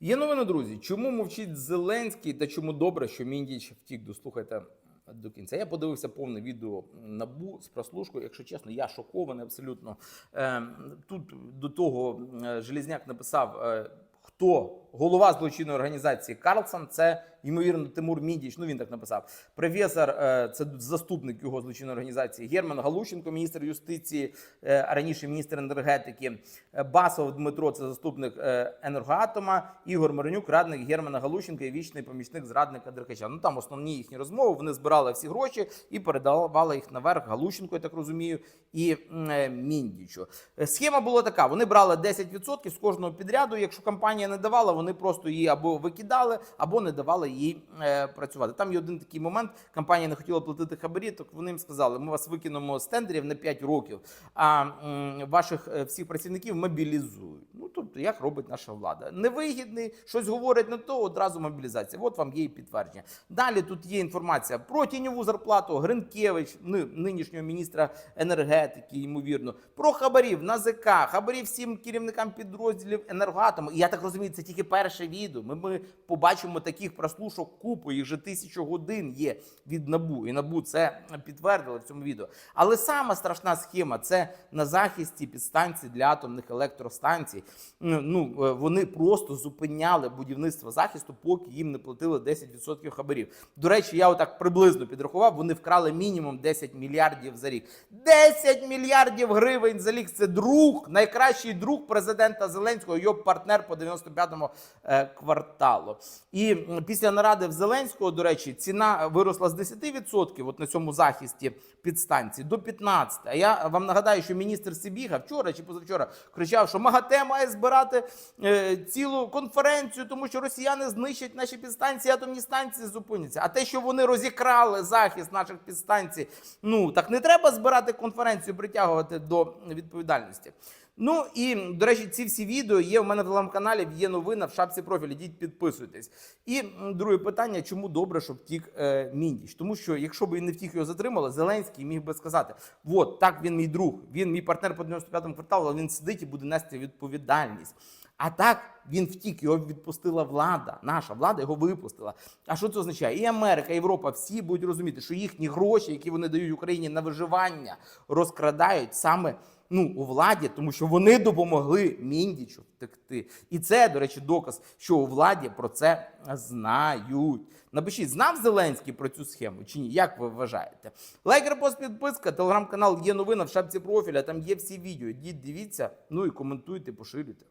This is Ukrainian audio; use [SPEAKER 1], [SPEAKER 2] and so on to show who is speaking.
[SPEAKER 1] Є новина, друзі. Чому мовчить Зеленський та чому добре, що Міндіч втік? Дослухайте до кінця. Я подивився повне відео набу з прослушкою. Якщо чесно, я шокований абсолютно. Е, Тут до того е, Желізняк написав. Хто голова злочинної організації Карлсон? Це ймовірно Тимур Міндіч. Ну він так написав. Професор, е, це заступник його злочинної організації. Герман Галущенко, міністр юстиції, е, а раніше міністр енергетики. Е, Басов Дмитро, це заступник енергоатома. Ігор Миронюк, радник Германа Галущенка і вічний помічник зрадника Деркача. Ну там основні їхні розмови. Вони збирали всі гроші і передавали їх наверх Галущенко, я так розумію, і Міндічу. Схема була така: вони брали 10% з кожного підряду. Якщо компанія не давала, вони просто її або викидали, або не давали їй е, працювати. Там є один такий момент. Компанія не хотіла платити хабарі, так вони їм сказали: ми вас викинемо з тендерів на 5 років, а м, ваших е, всіх працівників мобілізують. Ну тобто, як робить наша влада? Невигідний, щось говорять не то, одразу мобілізація. От вам є і підтвердження. Далі тут є інформація про тіньову зарплату Гринкевич, нинішнього міністра енергетики, ймовірно, про хабарів НАЗК, хабарів всім керівникам підрозділів енергоатому. І я так розумію, це тільки перше відео. Ми, ми побачимо таких прослушок купу, їх же тисячу годин є від набу. І набу це підтвердили в цьому відео. Але сама страшна схема це на захисті підстанцій для атомних електростанцій. Ну е, вони просто зупиняли будівництво захисту, поки їм не платили 10% хабарів. До речі, я отак приблизно підрахував. Вони вкрали мінімум 10 мільярдів за рік. 10 мільярдів гривень за рік. Це друг, найкращий друг президента Зеленського, його партнер по 95-му е, кварталу. І після наради в Зеленського, до речі, ціна виросла з 10% от на цьому захисті підстанції до 15%. А я вам нагадаю, що міністр Сибіга вчора чи позавчора кричав, що МАГАТЕ має збирати е, цілу конференцію, тому що росіяни знищать наші підстанції, атомні станції зупиняться. А те, що вони розікрали захист наших підстанцій, ну так не треба збирати конференцію, притягувати до відповідальності. Ну і до речі, ці всі відео є у мене в телеграм-каналі, є новина в шапці профілі. Йдіть, підписуйтесь. І друге питання: чому добре, що втік е, Міндіч? Тому що якщо б він не втік його затримали, Зеленський міг би сказати: от так він мій друг, він мій партнер по 95-му кварталу, але він сидить і буде нести відповідальність. А так він втік, його відпустила влада. Наша влада його випустила. А що це означає? І Америка, і Європа всі будуть розуміти, що їхні гроші, які вони дають Україні на виживання, розкрадають саме ну, у владі, тому що вони допомогли Міндічу втекти. І це, до речі, доказ, що у владі про це знають. Напишіть, знав Зеленський про цю схему чи ні? Як ви вважаєте? Лайк, репост, підписка, телеграм-канал є новина в шапці профіля, там є всі відео. Дід, дивіться, ну і коментуйте, поширюйте.